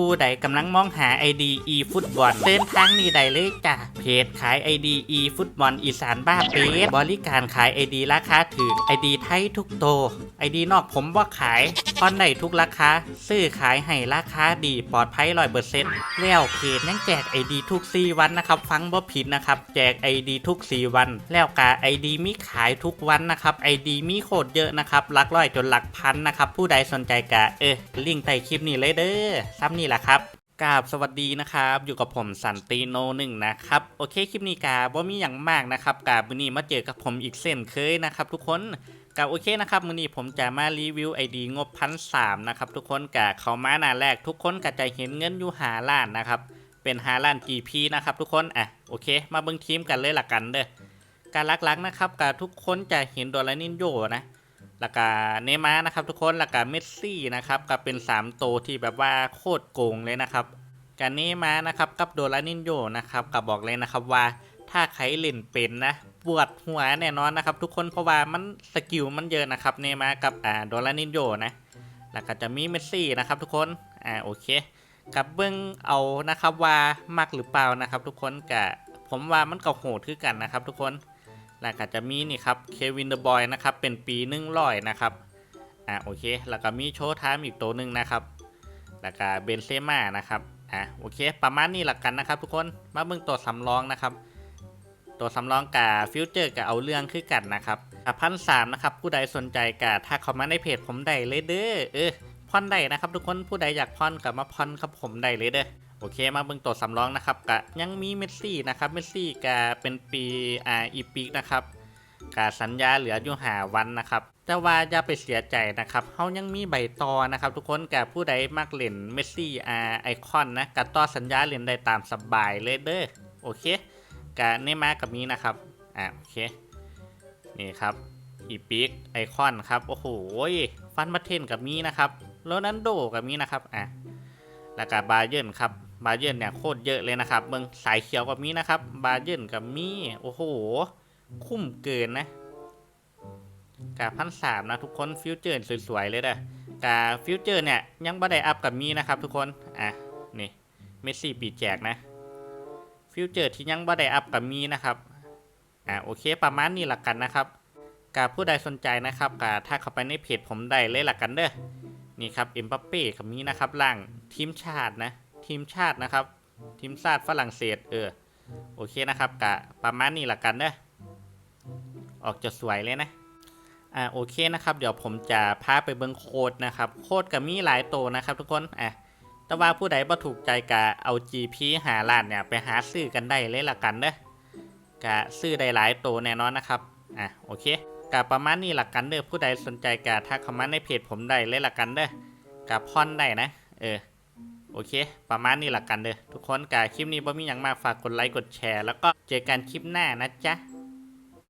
ผู้ใดกำลังมองหา ID e ฟุตบอลเดินทางนี้ได้เลยจ้ะเพจขาย ID e ฟุตบอลอีสานบ้าเปสบริการขาย ID ราคาถูก ID ไทยทุกโต ID นอกผมว่าขายพอนได้ทุกราคาซื้อขายให้ราคาดีปลอดภัยร้อยเปอร์เซ็นต์แล้วเพจยังแจก ID ทุก4วันนะครับ ฟังบ่ผิดนะครับ แจก ID ทุก4วัน แล้วกา ID มีขายทุกวันนะครับ ID มีโคตรเยอะนะครับหลักร้อยจนหลักพันนะครับ ผู้ใดสนใจกะเออลิงก์ใต้คลิปนี้เลยเด้อซ้ำนี่แหละครับกาบสวัสดีนะครับ อยู่กับผมสันติโนหนึ่งนะครับ โอเคคลิปนี้กาบ่มีอย่างมากนะครับกาบุนี้มาเจอกับผมอีกเส้นเคยนะครับ ทุกคนกาโอเคนะครับมือนี้ผมจะมารีวิวไอดีงบพันสามนะครับทุกคนกะเขามาหน้าแรกทุกคนก็จะเห็นเงินอยู่หาล้านนะครับเป็นหาล้าน GP นะครับทุกคนอะโอเค มาเบิ่งทีมกันเลยละกันเด้อการลักๆนะครับกาทุกคนจะเห็นโดรานินโยนะ แล้วก็เนย์มานะครับทุกคนแล้วก็เมสซี่นะครับก็เป็น 3 โตที่แบบว่าโคตรโกงเลยนะครับการเนย์มานะครับกับโดรานินโยนะครับก็บอกเลยนะครับว่าถ้าใครเล่นเป็นนะปวดหัวแน่นอนนะครับ ทุกคนเพราะว่ามันสกิลมันเยอะนะครับเนย์มากับอ่าโดรานินโยนะแล้วก็จะมีเมสซี่นะครับทุกคนอ่าโอเคกับเบิ้งเอานะครับว่ามักหรือเปล่านะครับ ทุกคนกะผมว่ามันก็โหดคือกันนะครับ ทุกคน แล้วก็จะมีนี่ครับเควินเดอะบอยนะครับเป็นปีหนึ่งร้อยนะครับอ่าโอเค แล้วก็มีโชว์ไทม์อีกตัวหนึ่งนะครับ แล้วก็เบนเซม่านะครับอ่าโอเค ประมาณนี้หลักกันนะครับ ทุกคนมาเบิ่งตัวสำรองนะครับ ตัวสำรองกับฟิวเจอร์กับเอาเรื่องคือกันนะครับพันสามนะครับผู้ใดสนใจกับถ้าเขามาในเพจผมได้เลยเด้อเออพอนได้นะครับ ทุกคนผู้ใดอยากพอนกับมาพอนครับผมได้เลยเด้อ โอเคมาเบิ่งตัวสำรองนะครับกะยังมีเมสซี่นะครับเมสซี่กะเป็นปีอ่าอีปิกนะครับกะสัญญาเหลืออยู่หาวันนะครับแต่ว่าอย่าไปเสียใจนะครับเขายังมีใบตอนะครับทุกคนกะผู้ใดมักเล่นเมสซี่อ่าไอคอนนะกะต่อสัญญาเล่นได้ตามสบายเลยเด้อโอเคกะเนมากับมีนะครับอ่าโอเคนี่ครับอีปิกไอคอนครับโอ้โหฟันบัตเทนกับมีนะครับโรนันโดกับมีนะครับอะแล้วก็บาเยิร์นครับ บาเยิร์นเนี่ยโคตรเยอะเลยนะครับเมืองสายเขียวกับมีนะครับ บาเยิร์นกับมีโอ้โห คุ้มเกินนะกาพันสามนะทุกคนฟิวเจอร์สวยๆเลยเด้อกาฟิวเจอร์เนี่ยยังบ่ได้อัพกับมีนะครับทุกคนอะนี่เมสซี่ปีแจกนะฟิวเจอร์ที่ยังบ่ได้อัพกับมีนะครับอะโอเคประมาณนี้หลักกันนะครับกาผู้ใดสนใจนะครับกาถ้าเข้าไปในเพจผมได้เลยหลักกันเด้อนี่ครับเอ็มบัปเป้กับนี้นะครับล่างทีมชาตินะ ทีมชาตินะครับ ทีมชาติฝรั่งเศสเออโอเคนะครับกะประมาณนี้ละกันเด้อออกจะสวยเลยนะอ่าโอเคนะครับ เดี๋ยวผมจะพาไปเบิงโคดนะครับ โคดกับมีหลายตัวนะครับ ทุกคนอะแต่ว่าผู้ใดบ่ถูกใจกะเอา GP หาล้านเนี่ยไปหาซื้อกันได้เลยละกันเด้อกะซื้อได้หลายตัวแน่นอนนะครับอะโอเคกับประมาณนี้หลักกันเด้อผู้ใดสนใจกะทักเข้ามาในเพจผมได้เลยหลักกันเด้อกับพอนได้นะ เออ โอเค ประมาณนี้หลักกันเด้อทุกคนกาคลิปนี้บ่มีอย่างมากฝากกดไลค์กดแชร์ แล้วก็เจอกันคลิปหน้านะจ๊ะ